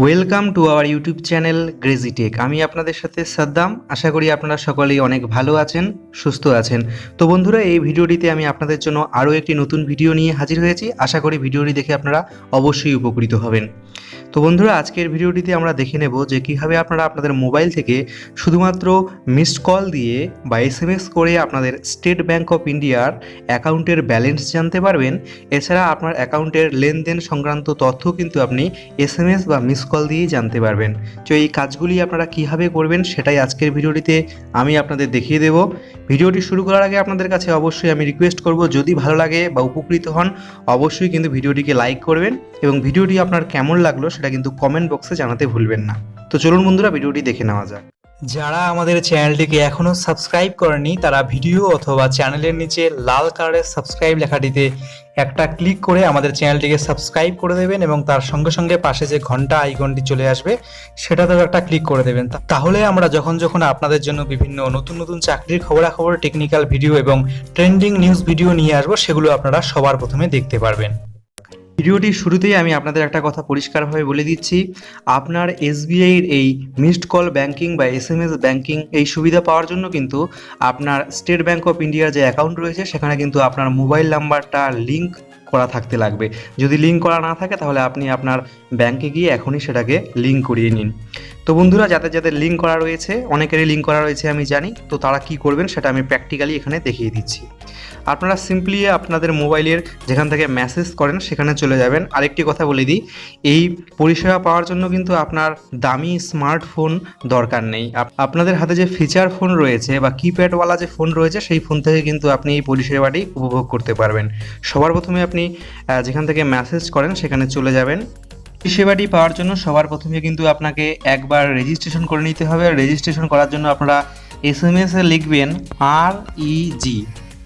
Welcome to our YouTube channel গ্রেজিটেক আমি আপনাদের সাথে সাদ্দাম। আশা করি আপনারা সকলেই অনেক ভালো আছেন, সুস্থ আছেন। তো বন্ধুরা, এই ভিডিওটিতে আমি আপনাদের জন্য আরও একটি নতুন ভিডিও নিয়ে হাজির হয়েছি। আশা করি ভিডিওটি দেখে আপনারা অবশ্যই উপকৃত হবেন। তো বন্ধুরা, আজকের ভিডিওটিতে আমরা দেখে নেব যে কীভাবে আপনারা আপনাদের মোবাইল থেকে শুধুমাত্র মিসড কল দিয়ে বা এস করে আপনাদের স্টেট ব্যাংক অফ ইন্ডিয়ার অ্যাকাউন্টের ব্যালেন্স জানতে পারবেন। এছাড়া আপনার অ্যাকাউন্টের লেনদেন সংক্রান্ত তথ্য কিন্তু আপনি এস বা মিস কল দিয়েই জানতে পারবেন। তো এই কাজগুলি আপনারা কীভাবে করবেন সেটাই আজকের ভিডিওটিতে আমি আপনাদের দেখিয়ে দেব। ভিডিওটি শুরু করার আগে আপনাদের কাছে অবশ্যই আমি রিকোয়েস্ট করব, যদি ভালো লাগে বা উপকৃত হন, অবশ্যই কিন্তু ভিডিওটিকে লাইক করবেন এবং ভিডিওটি আপনার কেমন লাগল সেটা কিন্তু কমেন্ট বক্সে জানাতে ভুলবেন না। তো চলুন বন্ধুরা, ভিডিওটি দেখে নেওয়া যাক। যারা আমাদের চ্যানেলটিকে এখনও সাবস্ক্রাইব করেনি তারা ভিডিও অথবা চ্যানেলের নিচে লাল কালারের সাবস্ক্রাইব লেখাটিতে একটা ক্লিক করে আমাদের চ্যানেলটিকে সাবস্ক্রাইব করে দেবেন এবং তার সঙ্গে সঙ্গে পাশে যে ঘণ্টা আইকনটি চলে আসবে, সেটাতেও একটা ক্লিক করে দেবেন। তাহলে আমরা যখন যখন আপনাদের জন্য বিভিন্ন নতুন নতুন চাকরির খবরাখবর টেকনিক্যাল ভিডিও এবং ট্রেন্ডিং নিউজ ভিডিও নিয়ে আসব, সেগুলো আপনারা সবার প্রথমে দেখতে পারবেন। ভিডিওটির শুরুতেই আমি আপনাদের একটা কথা পরিষ্কারভাবে বলে দিচ্ছি। আপনার এসবিআইয়ের এই মিসড কল ব্যাংকিং বা এস এম এস ব্যাঙ্কিং এই সুবিধা পাওয়ার জন্য কিন্তু আপনার স্টেট ব্যাঙ্ক অফ ইন্ডিয়ার যে অ্যাকাউন্ট রয়েছে, সেখানে কিন্তু আপনার মোবাইল নাম্বারটা লিঙ্ক করা থাকতে লাগবে। যদি লিঙ্ক করা না থাকে, তাহলে আপনি আপনার ব্যাংকে গিয়ে এখনই সেটাকে লিঙ্ক করিয়ে নিন। তো বন্ধুরা, যাদের যাদের লিঙ্ক করা রয়েছে, অনেকেরই লিঙ্ক করা রয়েছে, আমি জানি। তো তারা কি করবেন সেটা আমি প্র্যাকটিক্যালি এখানে দেখিয়ে দিচ্ছি। আপনারা সিম্পলি আপনাদের মোবাইলের যেখান থেকে মেসেজ করেন, সেখানে চলে যাবেন। আরেকটি কথা বলে দিই, এই পরিষেবা পাওয়ার জন্য কিন্তু আপনার দামি স্মার্টফোন দরকার নেই। আপ- আপনাদের হাতে যে ফিচার ফোন রয়েছে বা কিপ্যাডওয়ালা যে ফোন রয়েছে, সেই ফোন থেকে কিন্তু আপনি এই পরিষেবাটি উপভোগ করতে পারবেন। সবার প্রথমে আপনি যেখান থেকে মেসেজ করেন, সেখানে চলে যাবেন। পরিষেবাটি পাওয়ার জন্য সবার প্রথমে কিন্তু আপনাকে একবার রেজিস্ট্রেশন করে নিতে হবে। রেজিস্ট্রেশন করার জন্য আপনারা এস এম এস লিখবেন আর ই জি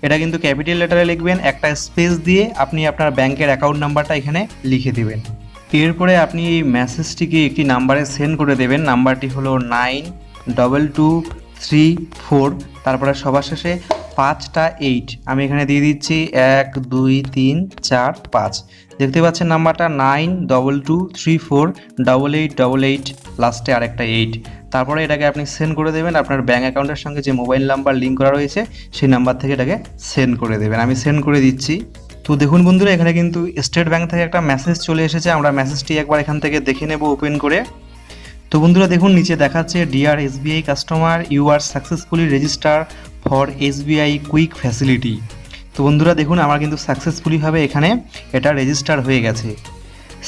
এটা কিন্তু ক্যাপিটাল লেটারে লিখবেন, একটা স্পেস দিয়ে আপনি আপনার ব্যাংকের অ্যাকাউন্ট নাম্বারটা এখানে লিখে দিবেন। এরপরে আপনি এই মেসেজটিকে একটি নাম্বারে সেন্ড করে দেবেন। নাম্বারটি হলো nine double two three four তারপরে সবার শেষে পাঁচটা এইট আমি এখানে দিয়ে দিচ্ছি এক, দুই, তিন, চার, পাঁচ। দেখতে পাচ্ছেন নাম্বারটা nine double two three four double eight double eight লাস্টে আরেকটা এইট তারপরে এটাকে আপনি সেন্ড করে দেবেন। আপনার ব্যাঙ্ক অ্যাকাউন্টের সঙ্গে যে মোবাইল নাম্বার লিঙ্ক করা রয়েছে, সেই নাম্বার থেকে এটাকে সেন্ড করে দেবেন। আমি সেন্ড করে দিচ্ছি। তো দেখুন বন্ধুরা, এখানে কিন্তু স্টেট ব্যাঙ্ক থেকে একটা মেসেজ চলে এসেছে। আমরা মেসেজটি একবার এখান থেকে দেখে নেব ওপেন করে। তো বন্ধুরা, দেখুন, নিচে দেখাচ্ছে DR SBI customer you are successfully register for SBI quick facility তো বন্ধুরা দেখুন, আমার কিন্তু সাকসেসফুলিভাবে এখানে এটা রেজিস্টার হয়ে গেছে।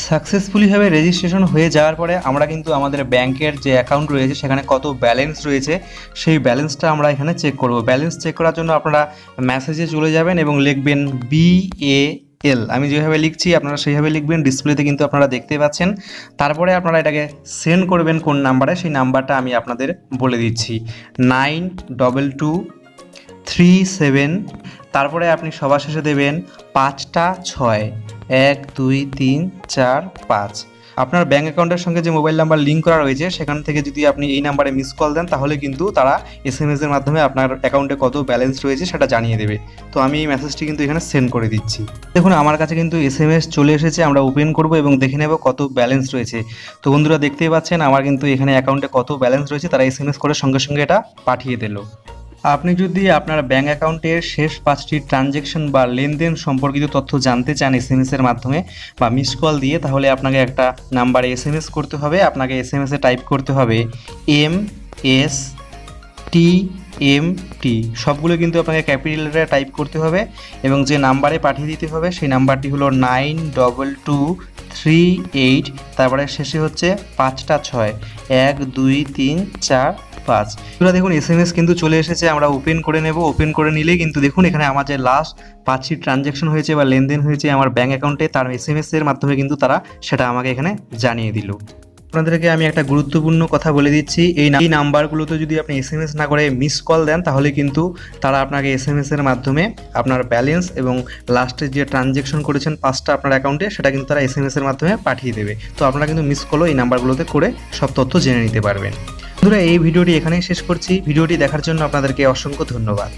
সাকসেসফুলিভাবে রেজিস্ট্রেশন হয়ে যাওয়ার পরে আমরা কিন্তু আমাদের ব্যাংকের যে অ্যাকাউন্ট রয়েছে, সেখানে কত ব্যালেন্স রয়েছে, সেই ব্যালেন্সটা আমরা এখানে চেক করব। ব্যালেন্স চেক করার জন্য আপনারা মেসেজে চলে যাবেন এবং লিখবেন বি এ এল আমি যেভাবে লিখছি, আপনারা সেইভাবে লিখবেন ডিসপ্লেতে কিন্তু আপনারা দেখতে পাচ্ছেন। তারপরে আপনারা এটাকে সেন্ড করবেন কোন নাম্বারে সেই নাম্বারটা আমি আপনাদের বলে দিচ্ছি। Nine double two three seven তারপরে আপনি সবার শেষে দেবেন পাঁচটা ছয়, এক, দুই, তিন, চার, পাঁচ। আপনার ব্যাঙ্ক অ্যাকাউন্টের সঙ্গে যে মোবাইল নাম্বার লিঙ্ক করা রয়েছে, সেখান থেকে যদি আপনি এই নাম্বারে মিস কল দেন, তাহলে কিন্তু তারা এস এম এর মাধ্যমে আপনার অ্যাকাউন্টে কত ব্যালেন্স রয়েছে সেটা জানিয়ে দেবে। তো আমি এই মেসেজটি কিন্তু এখানে সেন্ড করে দিচ্ছি। দেখুন, আমার কাছে কিন্তু এস এম এস চলে এসেছে, আমরা ওপেন করব এবং দেখে নেব কত ব্যালেন্স রয়েছে। তো বন্ধুরা, দেখতেই পাচ্ছেন, আমার কিন্তু এখানে অ্যাকাউন্টে কত ব্যালেন্স রয়েছে, তারা এস এম এস করে সঙ্গে সঙ্গে এটা পাঠিয়ে দিল। আপনি যদি আপনার ব্যাঙ্ক অ্যাকাউন্টের শেষ পাঁচটি ট্রানজ্যাকশন বা লেনদেন সম্পর্কিত তথ্য জানতে চান এস এম এর মাধ্যমে বা মিস কল দিয়ে, তাহলে আপনাকে একটা নাম্বারে এস এম এস করতে হবে। আপনাকে এস এম এসে টাইপ করতে হবে M S T M T সবগুলো কিন্তু আপনাকে ক্যাপিটাল লেটারে টাইপ করতে হবে এবং যে নাম্বারে পাঠিয়ে দিতে হবে, সেই নাম্বারটি হলো nine double two three eight তারপরে শেষে হচ্ছে পাঁচটা ছয়। এক, দুই, তিন, চার পাঁচ। এবার দেখুন এস এম এস কিন্তু চলে এসেছে, আমরা ওপেন করে নেব ওপেন করে নিলেই কিন্তু দেখুন, এখানে আমার যে লাস্ট পাঁচটি ট্রানজ্যাকশন হয়েছে বা লেনদেন হয়েছে আমার ব্যাঙ্ক অ্যাকাউন্টে তার এস এম এস এর মাধ্যমে কিন্তু তারা সেটা আমাকে এখানে জানিয়ে দিল। আপনাদেরকে আমি একটা গুরুত্বপূর্ণ কথা বলে দিচ্ছি, এই এই নাম্বারগুলোতে যদি আপনি এস এম এস না করে মিস কল দেন, তাহলে কিন্তু তারা আপনাকে এস এম এর মাধ্যমে আপনার ব্যালেন্স এবং লাস্টে যে ট্রানজ্যাকশন করেছেন পাঁচটা আপনার অ্যাকাউন্টে সেটা কিন্তু তারা এস এম এর মাধ্যমে পাঠিয়ে দেবে। তো আপনারা কিন্তু মিস কলও এই নাম্বারগুলোতে করে সব তথ্য জেনে নিতে পারবেন। বন্ধুরা এই ভিডিওটি এখানেই শেষ করছি। ভিডিওটি দেখার জন্য আপনাদেরকে অসংখ্য ধন্যবাদ।